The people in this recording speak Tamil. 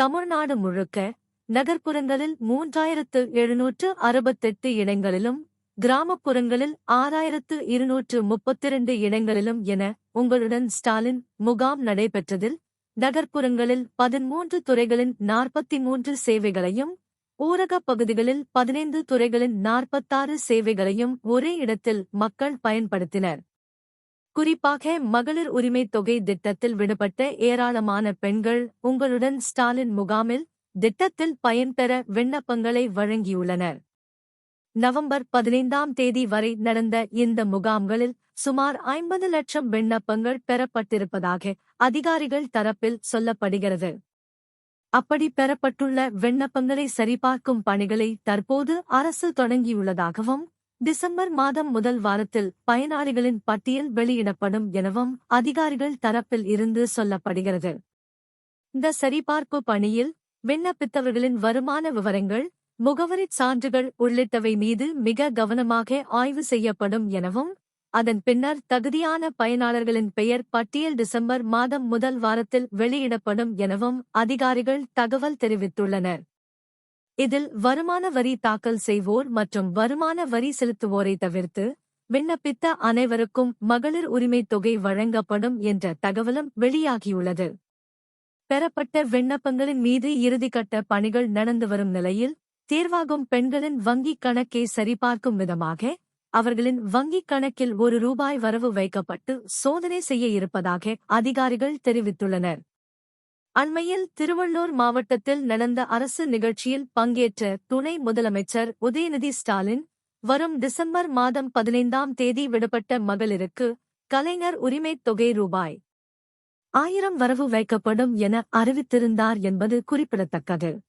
தமிழ்நாடு முழுக்க நகர்ப்புறங்களில் மூன்றாயிரத்து எழுநூற்று அறுபத்தெட்டு இடங்களிலும் கிராமப்புறங்களில் ஆறாயிரத்து இருநூற்று முப்பத்திரண்டு இடங்களிலும் என உங்களுடன் ஸ்டாலின் முகாம் நடைபெற்றதில் நகர்ப்புறங்களில் பதிமூன்று துறைகளின் நாற்பத்தி மூன்று சேவைகளையும் ஊரகப் பகுதிகளில் பதினைந்து துறைகளின் நாற்பத்தாறு சேவைகளையும் ஒரே இடத்தில் மக்கள் பயன்படுத்தினர். குறிப்பாக மகளிர் உரிமைத் தொகை திட்டத்தில் விடுபட்ட ஏராளமான பெண்கள் உங்களுடன் ஸ்டாலின் முகாமில் திட்டத்தில் பயன்பெற விண்ணப்பங்களை வழங்கியுள்ளனர். நவம்பர் பதினைந்தாம் தேதி வரை நடந்த இந்த முகாம்களில் சுமார் ஐம்பது லட்சம் விண்ணப்பங்கள் பெறப்பட்டிருப்பதாக அதிகாரிகள் தரப்பில் சொல்லப்படுகிறது. அப்படி பெறப்பட்டுள்ள விண்ணப்பங்களை சரிபார்க்கும் பணிகளை தற்போது அரசு தொடங்கியுள்ளதாகவும் டிசம்பர் மாதம் முதல் வாரத்தில் பயனாளிகளின் பட்டியல் வெளியிடப்படும் எனவும் அதிகாரிகள் தரப்பில் இருந்து சொல்லப்படுகிறது. இந்த சரிபார்ப்பு பணியில் விண்ணப்பித்தவர்களின் வருமான விவரங்கள் முகவரிச் சான்றுகள் உள்ளிட்டவை மீது மிக கவனமாக ஆய்வு செய்யப்படும் எனவும் அதன் பின்னர் தகுதியான பயனாளர்களின் பெயர் பட்டியல் டிசம்பர் மாதம் முதல் வாரத்தில் வெளியிடப்படும் எனவும் அதிகாரிகள் தகவல் தெரிவித்துள்ளனர். இதில் வருமான வரி தாக்கல் செய்வோர் மற்றும் வருமான வரி செலுத்துவோரை தவிர்த்து விண்ணப்பித்த அனைவருக்கும் மகளிர் உரிமைத் தொகை வழங்கப்படும் என்ற தகவலும் வெளியாகியுள்ளது. பெறப்பட்ட விண்ணப்பங்களின் மீது இறுதிக்கட்ட பணிகள் நடந்து வரும் நிலையில் தேர்வாகும் பெண்களின் வங்கிக் கணக்கை சரிபார்க்கும் விதமாக அவர்களின் வங்கிக் கணக்கில் ஒரு ரூபாய் வரவு வைக்கப்பட்டு சோதனை செய்ய இருப்பதாக அதிகாரிகள் தெரிவித்துள்ளனர். அண்மையில் திருவள்ளூர் மாவட்டத்தில் நடந்த அரசு நிகழ்ச்சியில் பங்கேற்ற துணை முதலமைச்சர் உதயநிதி ஸ்டாலின் வரும் டிசம்பர் மாதம் பதினைந்தாம் தேதி விடப்பட்ட மகளிருக்கு கலைஞர் உரிமைத் தொகை ரூபாய் ஆயிரம் வரவு வைக்கப்படும் என அறிவித்திருந்தார் என்பது குறிப்பிடத்தக்கது.